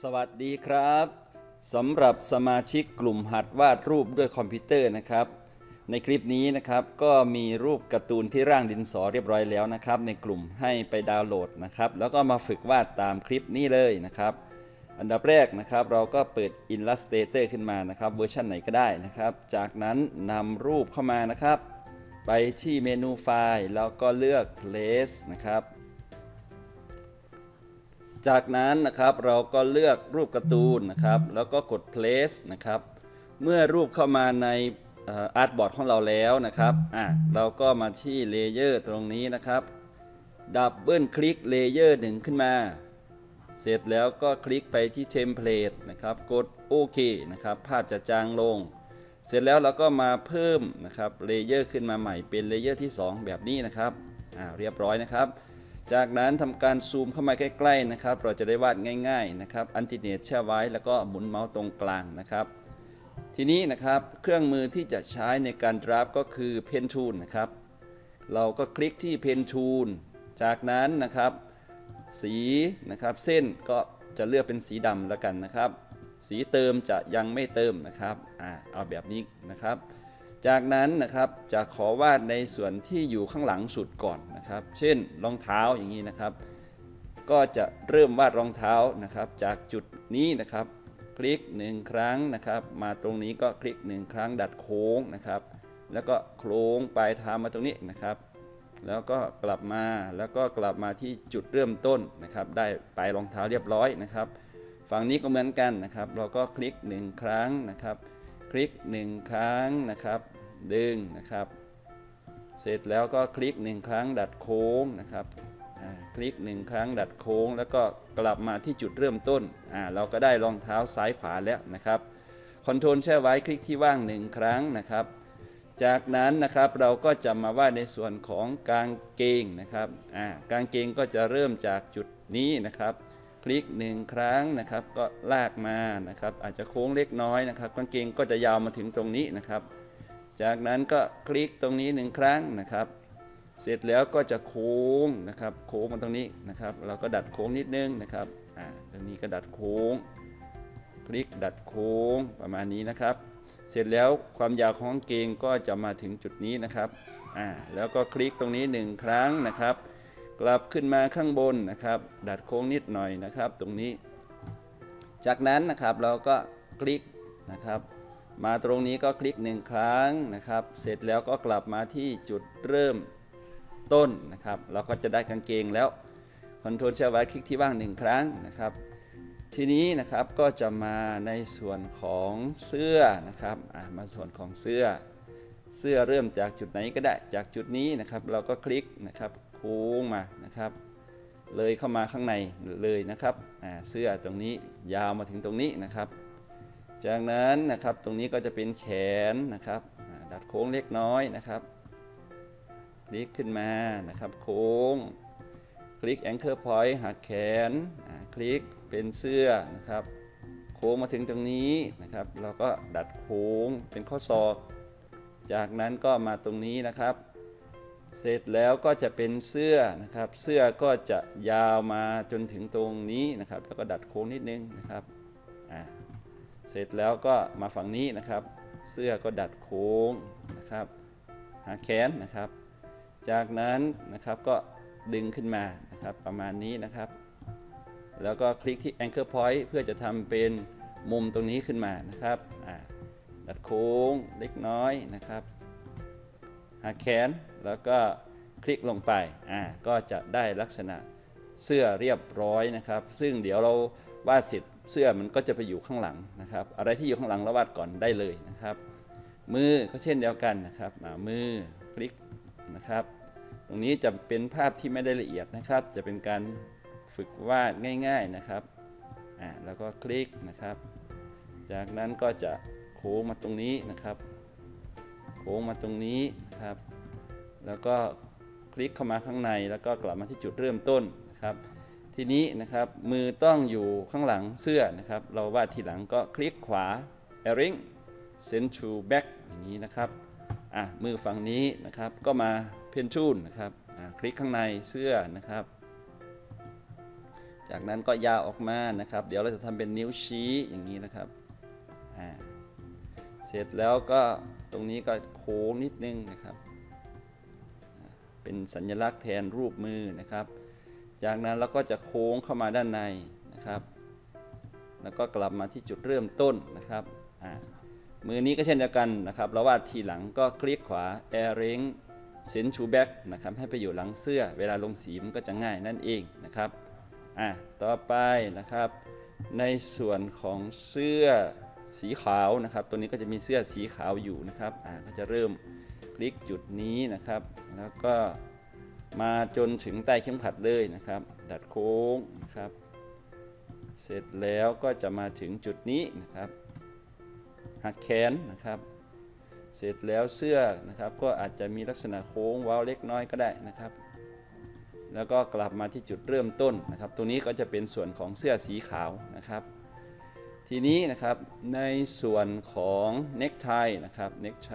สวัสดีครับสำหรับสมาชิกกลุ่มหัดวาดรูปด้วยคอมพิวเตอร์นะครับ ในคลิปนี้นะครับก็มีรูปการ์ตูนที่ร่างดินสอเรียบร้อยแล้วนะครับ ในกลุ่มให้ไปดาวน์โหลดนะครับ แล้วก็มาฝึกวาดตามคลิปนี้เลยนะครับ อันดับแรกนะครับเราก็เปิด Illustrator ขึ้นมานะครับ เวอร์ชันไหนก็ได้นะครับ จากนั้นนำรูปเข้ามานะครับ ไปที่เมนูไฟล์แล้วก็เลือก Place นะครับ จากนั้นนะครับเราก็เลือกรูปการ์ตูนนะครับ แล้วก็กด place นะครับ เมื่อรูปเข้ามาในอาร์ตบอร์ดของเราแล้วนะครับอะเราก็มาที่เลเยอร์ตรงนี้นะครับดับเบิลคลิกเลเยอร์หนึ่งขึ้นมา เสร็จแล้วก็คลิกไปที่เทมเพลตนะครับ กดโอเคนะครับ ภาพจะจางลง เสร็จแล้วเราก็มาเพิ่มนะครับเลเยอร์ขึ้นมาใหม่เป็นเลเยอร์ที่ 2 แบบนี้นะครับอ่าเรียบร้อยนะครับ จากนั้นทำการซูมเข้ามาใกล้ๆนะครับ เราจะได้วาดง่ายๆนะครับ อันติเนตแช่ไว้แล้วก็หมุนเมาส์ตรงกลางนะครับ ทีนี้นะครับเครื่องมือที่จะใช้ในการดราฟก็คือ Pen Tool นะครับ เราก็คลิกที่ Pen Tool จากนั้นนะครับ สีนะครับเส้นก็จะเลือกเป็นสีดำแล้วกันนะครับ สีเติมจะยังไม่เติมนะครับอ่าเอาแบบนี้นะครับ จากนั้นนะครับจะขอวาดในส่วนที่อยู่ข้างหลังสุดก่อนนะครับ เช่นรองเท้าอย่างนี้นะครับ ก็จะเริ่มวาดรองเท้านะครับ จากจุดนี้นะครับ คลิกหนึ่งครั้งนะครับ มาตรงนี้ก็คลิกหนึ่งครั้งดัดโค้งนะครับ แล้วก็โค้งปลายเท้ามาตรงนี้นะครับ แล้วก็กลับมาแล้วก็กลับมาที่จุดเริ่มต้นนะครับ ได้ปลายรองเท้าเรียบร้อยนะครับ ฝั่งนี้ก็เหมือนกันนะครับ เราก็คลิกหนึ่งครั้งนะครับ คลิกหนึ่งครั้งนะครับ ดึงนะครับ เสร็จแล้วก็คลิกหนึ่งครั้งดัดโค้งนะครับคลิกหนึ่งครั้งดัดโค้ง แล้วก็กลับมาที่จุดเริ่มต้นอ่าเราก็ได้รองเท้าซ้ายขวาแล้วนะครับคอนโทรลแช่ไว้คลิกที่ว่างหนึ่งครั้งนะครับ จากนั้นนะครับเราก็จะมาวาดในส่วนของกางเกงนะครับอ่ากางเกงก็จะเริ่มจากจุดนี้นะครับ คลิกหนึ่งครั้งนะครับก็ลากมานะครับ อาจจะโค้งเล็กน้อยนะครับ กางเกงก็จะยาวมาถึงตรงนี้นะครับ จากนั้นก็คลิกตรงนี้หนึ่งครั้งนะครับ เสร็จแล้วก็จะโค้งนะครับ โค้งมาตรงนี้นะครับ เราก็ดัดโค้งนิดนึงนะครับอ่าตรงนี้ก็ดัดโค้ง คลิกดัดโค้งประมาณนี้นะครับ เสร็จแล้วความยาวของเกงก็จะมาถึงจุดนี้นะครับอ่าแล้วก็คลิกตรงนี้หนึ่งครั้งนะครับ กลับขึ้นมาข้างบนนะครับ ดัดโค้งนิดหน่อยนะครับ ตรงนี้ จากนั้นนะครับเราก็คลิกนะครับ มาตรงนี้ก็คลิกหนึ่งครั้งนะครับ เสร็จแล้วก็กลับมาที่จุดเริ่มต้นนะครับ เราก็จะได้กางเกงแล้วคอนโทรลใช้ไว้คลิกที่ว่างหนึ่งครั้งนะครับ ทีนี้นะครับก็จะมาในส่วนของเสื้อนะครับมาส่วนของเสื้อ เสื้อเริ่มจากจุดไหนก็ได้จากจุดนี้นะครับ เราก็คลิกนะครับค้งมานะครับ เลยเข้ามาข้างในเลยนะครับเสื้อตรงนี้ยาวมาถึงตรงนี้นะครับ จากนั้นนะครับตรงนี้ก็จะเป็นแขนนะครับดัดโค้งเล็กน้อยนะครับคลิกขึ้นมานะครับ โค้ง คลิก anchor point หักแขนคลิกเป็นเสื้อนะครับ โค้งมาถึงตรงนี้นะครับ เราก็ดัดโค้งเป็นข้อศอก จากนั้นก็มาตรงนี้นะครับ เสร็จแล้วก็จะเป็นเสื้อนะครับ เสื้อก็จะยาวมาจนถึงตรงนี้นะครับ แล้วก็ดัดโค้งนิดนึงนะครับอ่า เสร็จแล้วก็มาฝั่งนี้นะครับ เสื้อก็ดัดโค้งนะครับ หาแขนนะครับ จากนั้นนะครับก็ดึงขึ้นมานะครับประมาณนี้นะครับ แล้วก็คลิกที่ anchor point เพื่อจะทำเป็นมุมตรงนี้ขึ้นมานะครับอ่าดัดโค้งเล็กน้อยนะครับ หาแขนแล้วก็คลิกลงไปอ่าก็จะได้ลักษณะเสื้อเรียบร้อยนะครับ ซึ่งเดี๋ยวเราวาดเสร็จ เสื้อมันก็จะไปอยู่ข้างหลังนะครับ อะไรที่อยู่ข้างหลังเราวาดก่อนได้เลยนะครับ มือก็เช่นเดียวกันนะครับอ่ามือคลิกนะครับ ตรงนี้จะเป็นภาพที่ไม่ได้ละเอียดนะครับ จะเป็นการฝึกวาดง่าย ๆนะครับอ่าแล้วก็คลิกนะครับ จากนั้นก็จะโค้งมาตรงนี้นะครับ โค้งมาตรงนี้นะครับ แล้วก็คลิกเข้ามาข้างในแล้วก็กลับมาที่จุดเริ่มต้นนะครับ ทีนี้นะครับมือต้องอยู่ข้างหลังเสื้อนะครับ เราวาดทีหลังก็คลิกขวา airing send to back อย่างนี้นะครับอะมือฝั่งนี้นะครับก็มาเพนชูนนะครับคลิกข้างในเสื้อนะครับ จากนั้นก็ยาวออกมานะครับ เดี๋ยวเราจะทำเป็นนิ้วชี้อย่างนี้นะครับอ่าเสร็จแล้วก็ตรงนี้ก็โค้งนิดนึงนะครับ เป็นสัญลักษณ์แทนรูปมือนะครับ จากนั้นเราก็จะโค้งเข้ามาด้านในนะครับ แล้วก็กลับมาที่จุดเริ่มต้นนะครับมือนี้ก็เช่นเดียวกันนะครับ เราวาดทีหลังก็คลิกขวา a r r a n g เซนชูแบ็กนะครับให้ไปอยู่หลังเสื้อ เวลาลงสีมันก็จะง่ายนั่นเองนะครับอะต่อไปนะครับ ในส่วนของเสื้อสีขาวนะครับ ตัวนี้ก็จะมีเสื้อสีขาวอยู่นะครับอ่าก็จะเริ่มคลิกจุดนี้นะครับ แล้วก็ มาจนถึงใต้เข็มขัดเลยนะครับ ดัดโค้งนะครับ เสร็จแล้วก็จะมาถึงจุดนี้นะครับ หักแขนนะครับ เสร็จแล้วเสื้อนะครับ ก็อาจจะมีลักษณะโค้งเว้าเล็กน้อยก็ได้นะครับ แล้วก็กลับมาที่จุดเริ่มต้นนะครับตรงนี้ก็จะเป็นส่วนของเสื้อสีขาวนะครับ ทีนี้นะครับในส่วนของเน็กไทนะครับ เน็กไท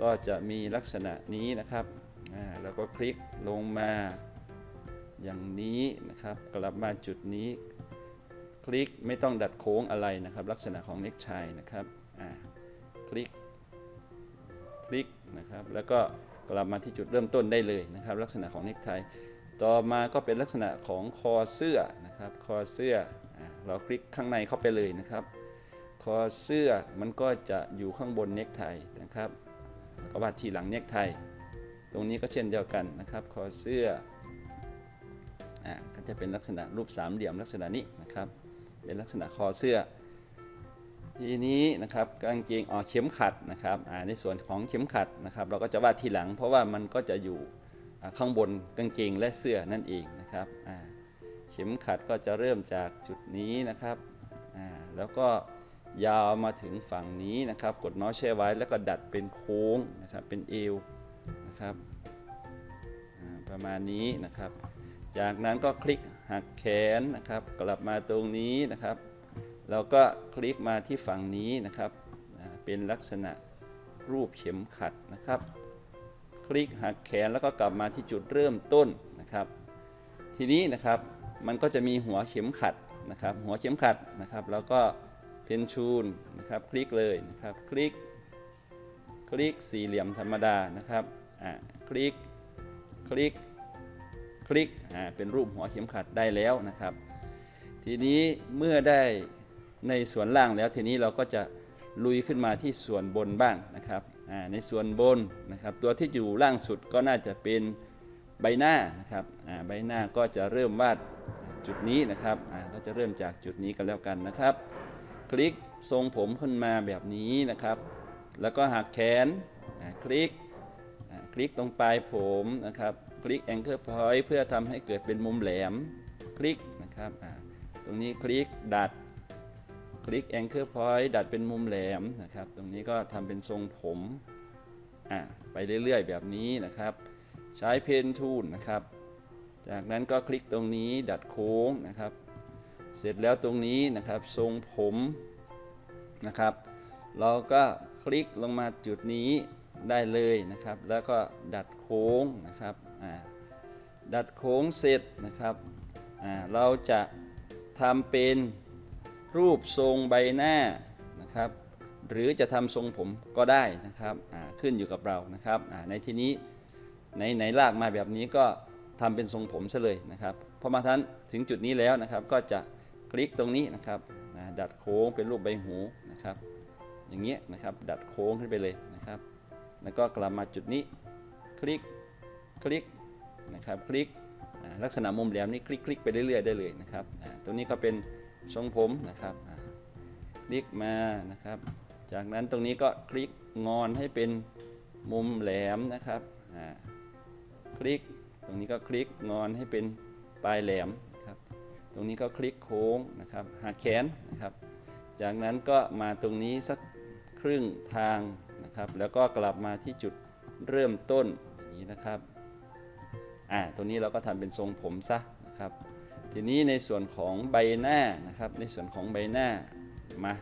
ก็จะมีลักษณะนี้นะครับ แล้วก็คลิกลงมาอย่างนี้นะครับ กลับมาจุดนี้ คลิกไม่ต้องดัดโค้งอะไรนะครับ ลักษณะของเน็กไทนะครับคลิกคลิกนะครับ แล้วก็กลับมาที่จุดเริ่มต้นได้เลยนะครับ ลักษณะของเน็กไทต่อมาก็เป็นลักษณะของคอเสื้อนะครับ คอเสื้ออเราคลิกข้างในเข้าไปเลยนะครับ คอเสื้อมันก็จะอยู่ข้างบนเน็กไทนะครับก็วาดทีหลังเน็กไท ตรงนี้ก็เช่นเดียวกันนะครับคอเสื้ออ่าก็จะเป็นลักษณะรูปสามเหลี่ยมลักษณะนี้นะครับ เป็นลักษณะคอเสื้อ ทีนี้นะครับกางเกงออกเข็มขัดนะครับอ่าในส่วนของเข็มขัดนะครับ เราก็จะวาดทีหลัง เพราะว่ามันก็จะอยู่ข้างบนกางเกงและเสื้อนั่นเองนะครับอ่าเข็มขัดก็จะเริ่มจากจุดนี้นะครับอ่าแล้วก็ยาวมาถึงฝั่งนี้นะครับ กดเมาส์แช่ไว้แล้วก็ดัดเป็นโค้งนะครับเป็นเอว นะครับประมาณนี้นะครับ จากนั้นก็คลิกหักแขนนะครับ กลับมาตรงนี้นะครับ เราก็คลิกมาที่ฝั่งนี้นะครับเป็นลักษณะรูปเข็มขัดนะครับ คลิกหักแขนแล้วก็กลับมาที่จุดเริ่มต้นนะครับ ทีนี้นะครับมันก็จะมีหัวเข็มขัดนะครับ หัวเข็มขัดนะครับ แล้วก็เพนชูนนะครับ คลิกเลยนะครับ คลิก คลิกสี่เหลี่ยมธรรมดานะครับอ่าคลิกคลิกคลิกอ่าเป็นรูปหัวเข็มขัดได้แล้วนะครับ ทีนี้เมื่อได้ในส่วนล่างแล้วทีนี้เราก็จะลุยขึ้นมาที่ส่วนบนบ้างนะครับอ่าในส่วนบนนะครับ ตัวที่อยู่ล่างสุดก็น่าจะเป็นใบหน้านะครับอ่าใบหน้าก็จะเริ่มวาดจุดนี้นะครับอ่าก็จะเริ่มจากจุดนี้กันแล้วกันนะครับ คลิกทรงผมขึ้นมาแบบนี้นะครับ แล้วก็หักแขนคลิกคลิกตรงปลายผมนะครับ คลิก Anchor Point เพื่อทำให้เกิดเป็นมุมแหลม คลิกนะครับตรงนี้คลิกดัด คลิก Anchor Point ดัดเป็นมุมแหลมนะครับ ตรงนี้ก็ทำเป็นทรงผมไปเรื่อยๆ แบบนี้นะครับ ใช้เพนทูลนะครับ จากนั้นก็คลิกตรงนี้ดัดโค้งนะครับ เสร็จแล้วตรงนี้นะครับทรงผมนะครับ เราก็ คลิกลงมาจุดนี้ได้เลยนะครับ แล้วก็ดัดโค้งนะครับดัดโค้งเสร็จนะครับเราจะทำเป็นรูปทรงใบหน้านะครับ หรือจะทำทรงผมก็ได้นะครับขึ้นอยู่กับเรานะครับในที่นี้ในไหนลากมาแบบนี้ก็ทำเป็นทรงผมซะเลยนะครับพอมาทันถึงจุดนี้แล้วนะครับก็จะคลิกตรงนี้นะครับดัดโค้งเป็นรูปใบหูนะครับ อย่างเงี้ยนะครับ ดัดโค้งขึ้นไปเลยนะครับ แล้วก็กลับมาจุดนี้ คลิก คลิก นะครับ คลิก ลักษณะมุมแหลมนี้คลิกคลิกไปเรื่อยๆได้เลยนะครับตรงนี้ก็เป็นทรงผมนะครับ คลิกมานะครับ จากนั้นตรงนี้ก็คลิกงอนให้เป็นมุมแหลมนะครับ คลิก ตรงนี้ก็คลิกงอนให้เป็นปลายแหลมนะครับ ตรงนี้ก็คลิกโค้งนะครับ หักแขนนะครับ จากนั้นก็มาตรงนี้สัก ครึ่งทางนะครับ แล้วก็กลับมาที่จุดเริ่มต้นอย่างนี้นะครับอ่าตรงนี้เราก็ทำเป็นทรงผมซะนะครับ ทีนี้ในส่วนของใบหน้านะครับ ในส่วนของใบหน้ามา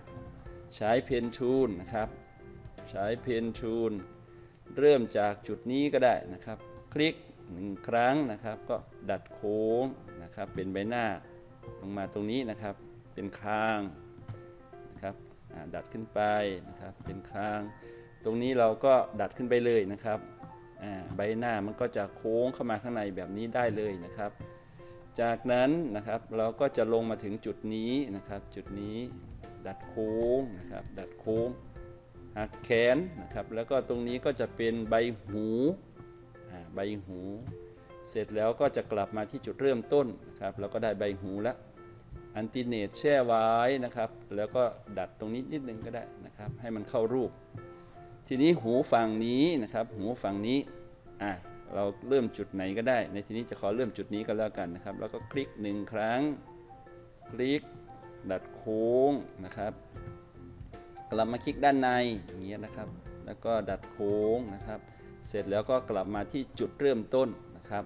ใช้เพนทูลนะครับ ใช้เพนทูลเริ่มจากจุดนี้ก็ได้นะครับ คลิกหนึ่งครั้งนะครับ ก็ดัดโค้งนะครับ เป็นใบหน้าลงมาตรงนี้นะครับ เป็นคาง ดัดขึ้นไปนะครับเป็นคาง ตรงนี้เราก็ดัดขึ้นไปเลยนะครับใบหน้ามันก็จะโค้งเข้ามาข้างในแบบนี้ได้เลยนะครับ จากนั้นนะครับเราก็จะลงมาถึงจุดนี้นะครับ จุดนี้ดัดโค้งนะครับ ดัดโค้งหักแขนนะครับ แล้วก็ตรงนี้ก็จะเป็นใบหูใบหู เสร็จแล้วก็จะกลับมาที่จุดเริ่มต้นนะครับแล้วก็ได้ใบหูแล้ว อันติเนตแช่ไว้นะครับ แล้วก็ดัดตรงนี้นิดนึงก็ได้นะครับ ให้มันเข้ารูป ทีนี้หูฝั่งนี้นะครับ หูฝั่งนี้อะเราเริ่มจุดไหนก็ได้ ในทีนี้จะขอเริ่มจุดนี้ก็แล้วกันนะครับ แล้วก็คลิกหนึ่งครั้ง คลิก ดัดโค้งนะครับกลับมาคลิกด้านในอย่างเงี้ยนะครับ แล้วก็ดัดโค้งนะครับ เสร็จแล้วก็กลับมาที่จุดเริ่มต้นนะครับ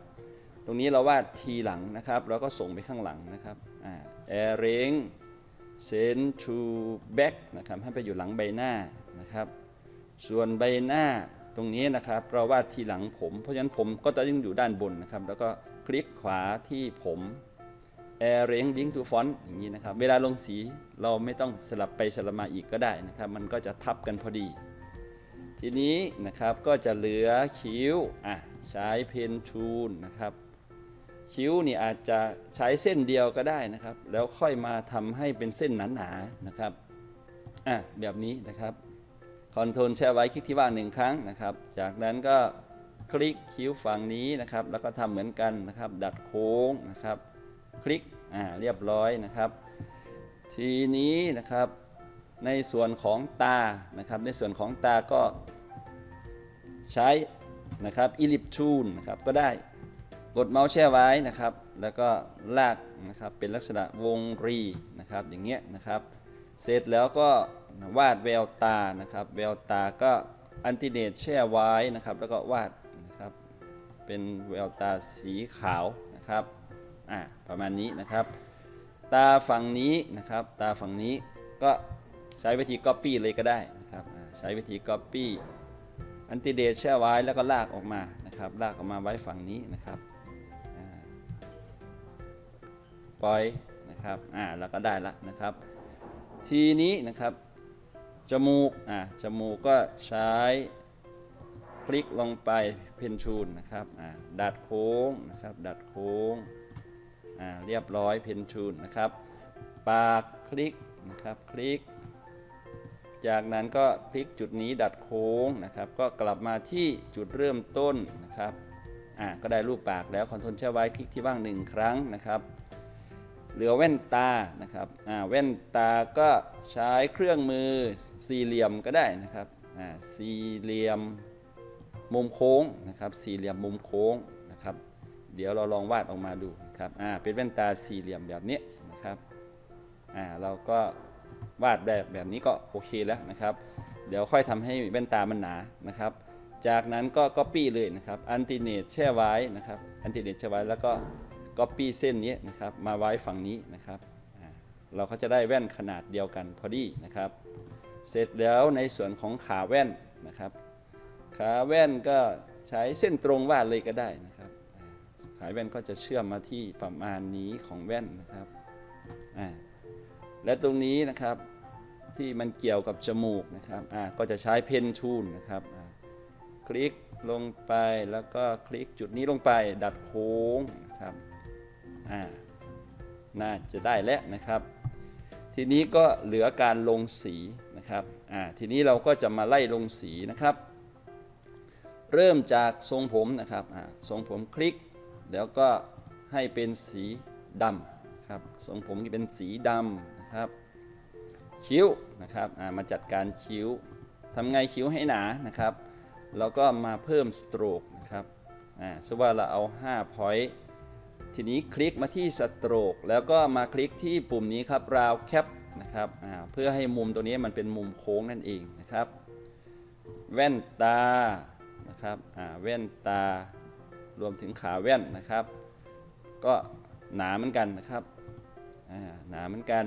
ตรงนี้เราวาดทีหลังนะครับ เราก็ส่งไปข้างหลังนะครับอ่า airing send to back นะครับ ให้ไปอยู่หลังใบหน้านะครับ ส่วนใบหน้าตรงนี้นะครับ เราวาดทีหลังผม เพราะฉะนั้นผมก็จะยังอยู่ด้านบนนะครับ แล้วก็คลิกขวาที่ผม arrange link to font อย่างนี้นะครับ เวลาลงสีเราไม่ต้องสลับไปสลับมาอีกก็ได้นะครับ มันก็จะทับกันพอดี ทีนี้นะครับก็จะเหลือคิ้วอะใช้เพนทูลนะครับ คิ้วนี่อาจจะใช้เส้นเดียวก็ได้นะครับ แล้วค่อยมาทำให้เป็นเส้นหนาๆนะครับอะแบบนี้นะครับคอนโทรลแช่ไว้คลิกที่ว่างหนึ่งครั้งนะครับ จากนั้นก็คลิกคิ้วฝั่งนี้นะครับ แล้วก็ทำเหมือนกันนะครับ ดัดโค้งนะครับ คลิกอ่าเรียบร้อยนะครับ ทีนี้นะครับในส่วนของตานะครับ ในส่วนของตาก็ใช้นะครับอิลิปทูนนะครับก็ได้ กดเมาส์แช่ไว้นะครับ แล้วก็ลากนะครับเป็นลักษณะวงรีนะครับอย่างเงี้ยนะครับ เสร็จแล้วก็วาดแววตานะครับ แววตาก็อันติเนตแช่ไว้นะครับ แล้วก็วาดนะครับเป็นแววตาสีขาวนะครับอ่าประมาณนี้นะครับ ตาฝั่งนี้นะครับ ตาฝั่งนี้ก็ใช้วิธี Copy เลยก็ได้นะครับใช้วิธี Copy อันติเดตแช่ไว้แล้วก็ลากออกมานะครับลากออกมาไว้ฝั่งนี้นะครับ ปอยนะครับอ่าแล้วก็ได้ละนะครับ ทีนี้นะครับจมูกอ่าจมูกก็ใช้คลิกลงไปเพนชูนนะครับอ่าดัดโค้งนะครับดัดโค้งอ่าเรียบร้อยเพนชูนนะครับ ปากคลิกนะครับคลิก จากนั้นก็คลิกจุดนี้ดัดโค้งนะครับ ก็กลับมาที่จุดเริ่มต้นนะครับอ่าก็ได้รูปปากแล้วคอนโทรลแช่ไว้คลิกที่ว่างหนึ่งครั้งนะครับ เหลือแว่นตานะครับแว่นตาก็ใช้เครื่องมือสี่เหลี่ยมก็ได้นะครับสี่เหลี่ยมมุมโค้งนะครับ สี่เหลี่ยมมุมโค้งนะครับ เดี๋ยวเราลองวาดออกมาดูนะครับเป็นแว่นตาสี่เหลี่ยมแบบนี้นะครับเราก็วาดแบบแบบนี้ก็โอเคแล้วนะครับ เดี๋ยวค่อยทำให้แว่นตามันหนานะครับ จากนั้นก็ Copy เลยนะครับ อันติเนตแช่ไว้นะครับ อันติเนตแช่ไว้แล้วก็ Copy เส้นนี้นะครับมาไว้ฝั่งนี้นะครับอ่าเราก็จะได้แว่นขนาดเดียวกันพอดีนะครับ เสร็จแล้วในส่วนของขาแว่นนะครับ ขาแว่นก็ใช้เส้นตรงวาดเลยก็ได้นะครับ ขาแว่นก็จะเชื่อมมาที่ประมาณนี้ของแว่นนะครับ และตรงนี้นะครับที่มันเกี่ยวกับจมูกนะครับก็จะใช้เพนทูลนะครับคลิกลงไปแล้วก็คลิกจุดนี้ลงไปดัดโค้งนะครับ น่าจะได้แล้วนะครับ ทีนี้ก็เหลือการลงสีนะครับอ่าทีนี้เราก็จะมาไล่ลงสีนะครับ เริ่มจากทรงผมนะครับอ่าทรงผมคลิก แล้วก็ให้เป็นสีดำครับทรงผมที่เป็นสีดำนะครับ คิ้วนะครับอ่ามาจัดการคิ้วทำไงคิ้วให้หนานะครับเราก็มาเพิ่มสโตรกนะครับอ่าสมมติว่าเราเอา5 point ทีนี้คลิกมาที่สโตรกแล้วก็มาคลิกที่ปุ่มนี้ครับ round cap นะครับเพื่อให้มุมตัวนี้มันเป็นมุมโค้งนั่นเองนะครับ แว่นตานะครับแว่นตารวมถึงขาแว่นนะครับ ก็หนาเหมือนกันนะครับหนาเหมือนกัน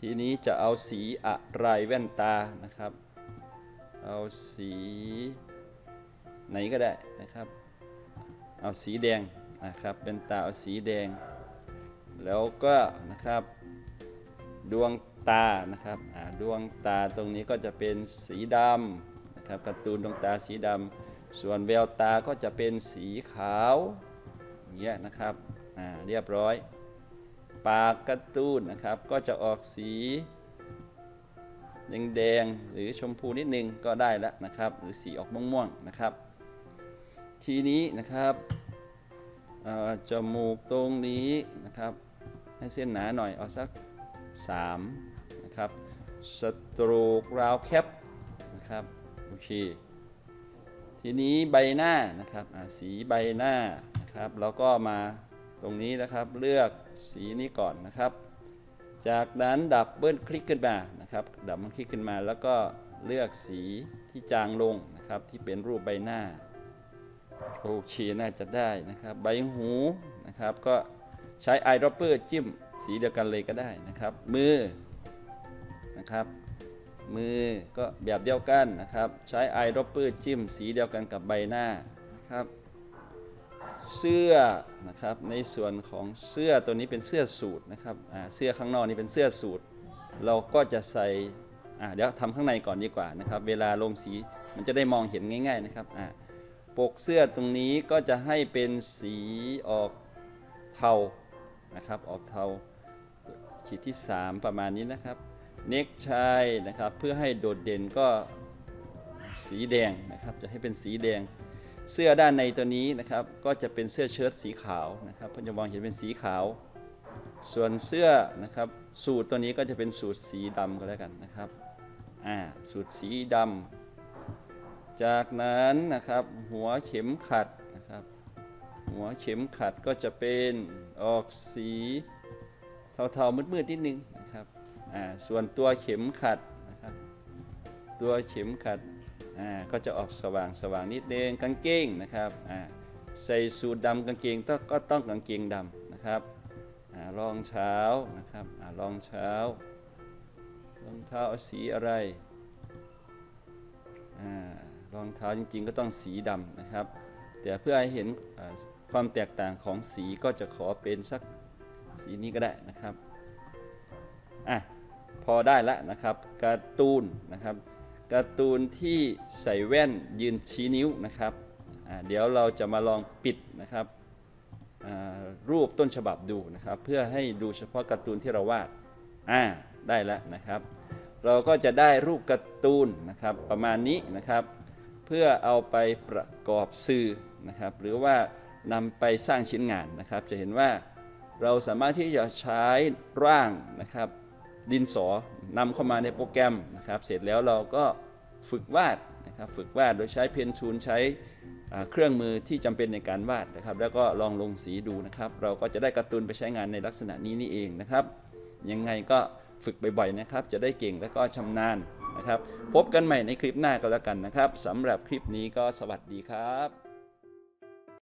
ทีนี้จะเอาสีอะไรแว่นตานะครับ เอาสีไหนก็ได้นะครับ เอาสีแดง นะครับเป็นตาเอาสีแดง แล้วก็นะครับดวงตานะครับดวงตาตรงนี้ก็จะเป็นสีดำนะครับการ์ตูนดวงตาสีดำส่วนแววตาก็จะเป็นสีขาวเงี้ยนะครับอ่าเรียบร้อย ปากการ์ตูนนะครับก็จะออกสีแดงๆหรือชมพูนิดนึงก็ได้แล้วนะครับ หรือสีออกม่วงๆนะครับ ทีนี้นะครับ จมูกตรงนี้นะครับ ให้เส้นหนาหน่อยเอาสัก3นะครับสโตรกราวแคปนะครับโอเคทีนี้ใบหน้านะครับสีใบหน้านะครับแล้วก็มาตรงนี้นะครับเลือกสีนี้ก่อนนะครับ จากนั้นดับเบิลคลิกขึ้นมานะครับดับเบิลคลิกขึ้นมาแล้วก็เลือกสีที่จางลงนะครับที่เป็นรูปใบหน้า โอเคน่าจะได้นะครับ ใบหูนะครับก็ใช้ไอดรอปเปอร์จิ้มสีเดียวกันเลยก็ได้นะครับ มือนะครับ มือก็แบบเดียวกันนะครับ ใช้ไอดรอปเปอร์จิ้มสีเดียวกันกับใบหน้านะครับ เสื้อนะครับในส่วนของเสื้อตัวนี้เป็นเสื้อสูทนะครับเสื้อข้างนอกนี่เป็นเสื้อสูทเราก็จะใส่เดี๋ยวทำข้างในก่อนดีกว่านะครับ เวลาลงสีมันจะได้มองเห็นง่าย ๆนะครับอ่า ปกเสื้อตรงนี้ก็จะให้เป็นสีออกเทานะครับออกเทาขีดที่ 3 ประมาณนี้นะครับเน็กไชนะครับเพื่อให้โดดเด่นก็สีแดงนะครับจะให้เป็นสีแดง เสื้อด้านในตัวนี้นะครับก็จะเป็นเสื้อเชิ้ตสีขาวนะครับเพื่อจะมองเห็นเป็นสีขาว ส่วนเสื้อนะครับสูตรตัวนี้ก็จะเป็นสูตรสีดำก็แล้วกันนะครับอ่าสูตรสีดำ จากนั้นนะครับหัวเข็มขัดนะครับ หัวเข็มขัดก็จะเป็นออกสีเทาๆมืดๆนิดนึงนะครับอ่าส่วนตัวเข็มขัดนะครับตัวเข็มขัดอ่าก็จะออกสว่างสว่างนิดนึงกางเกงนะครับอ่าใส่สูทดำกางเกงก็ต้องกางเกงดำนะครับอ่ารองเท้านะครับอ่ารองเท้ารองเท้าสีอะไรอ่า รองเท้าจริงๆ ก็ต้องสีดำนะครับ แต่เพื่อให้เห็นความแตกต่างของสีก็จะขอเป็นสักสีนี้ก็ได้นะครับอะพอได้แล้วนะครับการ์ตูนนะครับการ์ตูนที่ใส่แว่นยืนชี้นิ้วนะครับอ่าเดี๋ยวเราจะมาลองปิดนะครับรูปต้นฉบับดูนะครับ เพื่อให้ดูเฉพาะการ์ตูนที่เราวาดอ่าได้แล้วนะครับ เราก็จะได้รูปการ์ตูนนะครับประมาณนี้นะครับ พื่อเอาไปประกอบสื่อนะครับหรือว่านำไปสร้างชิ้นงานนะครับ จะเห็นว่าเราสามารถที่จะใช้ร่างนะครับ ดินสอนำเข้ามาในโปรแกรมนะครับ เสร็จแล้วเราก็ฝึกวาดนะครับฝึกวาดโดยใช้เพนทูลใช้เครื่องมือที่จำเป็นในการวาดนะครับ แล้วก็ลองลงสีดูนะครับ เราก็จะได้การ์ตูนไปใช้งานในลักษณะนี้นี่เองนะครับ ยังไงก็ฝึกบ่อยๆนะครับ จะได้เก่งและก็ชำนาญ นะครับ พบกันใหม่ในคลิปหน้าก็แล้วกันนะครับสำหรับคลิปนี้ก็สวัสดีครับ